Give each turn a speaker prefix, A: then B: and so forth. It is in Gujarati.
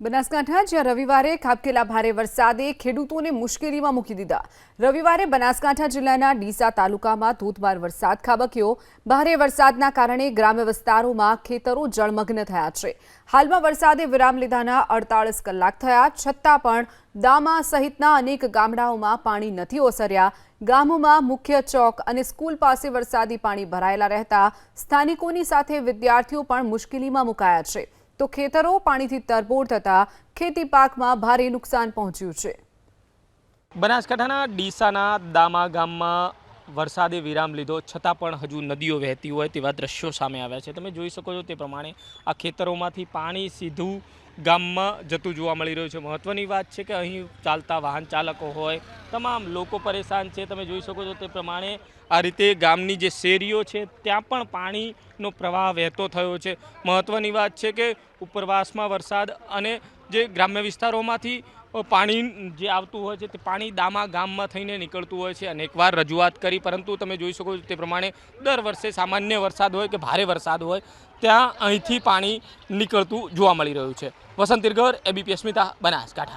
A: બનાસકાંઠા, જ્યાં રવિવારે ખાબકેલા ભારે વરસાદે ખેડૂતોને મુશ્કેલીમાં મૂકી દીધા. રવિવારે બનાસકાંઠા જિલ્લાના ડીસા તાલુકામાં ધોધમાર વરસાદ ખાબક્યો. ભારે વરસાદના કારણે ગ્રામ્ય વિસ્તારોમાં ખેતરો જળમગ્ન થયા છે. હાલમાં વરસાદે વિરામ લીધાના અડતાળીસ કલાક થયા, છતાં પણ દામા સહિતના અનેક ગામડાઓમાં પાણી નથી ઓસર્યા. ગામોમાં મુખ્ય ચોક અને સ્કૂલ પાસે વરસાદી પાણી ભરાયેલા રહેતા સ્થાનિકોની સાથે વિદ્યાર્થીઓ પણ મુશ્કેલીમાં મુકાયા છે. તો ખેતરો પાણીથી તરબોળ થતા ખેતી પાકમાં ભારે નુકસાન પહોંચ્યું છે.
B: બનાસકાંઠાના ડીસાના દામા ગામમાં વરસાદે વિરામ લીધો, છતાં પણ હજુ નદીઓ વહેતી હોય તેવા દ્રશ્યો સામે આવ્યા છે. તમે જોઈ શકો છો તે પ્રમાણે આ ખેતરોમાંથી પાણી સીધું ગામમાં જતું જોવા મળી રહ્યું છે. મહત્ત્વની વાત છે કે અહીં ચાલતા વાહન ચાલકો હોય, તમામ લોકો પરેશાન છે. તમે જોઈ શકો છો તે પ્રમાણે આ રીતે ગામની જે શેરીઓ છે, ત્યાં પણ પાણીનો પ્રવાહ વહેતો થયો છે. મહત્ત્વની વાત છે કે ઉપરવાસમાં વરસાદ અને જે ગ્રામ્ય વિસ્તારોમાંથી પાણી જે આવતું હોય છે તે પાણી દામા ગામમાં થઈને નીકળતું હોય છે. અનેકવાર રજૂઆત કરી, પરંતુ તમે જોઈ શકો છો તે પ્રમાણે દર વર્ષે સામાન્ય વરસાદ હોય કે ભારે વરસાદ હોય, ત્યાં અહીંથી પાણી નીકળતું જોવા મળી રહ્યું છે. વસંત તિરગર, એબીપી અસ્મિતા, બનાસકાંઠા.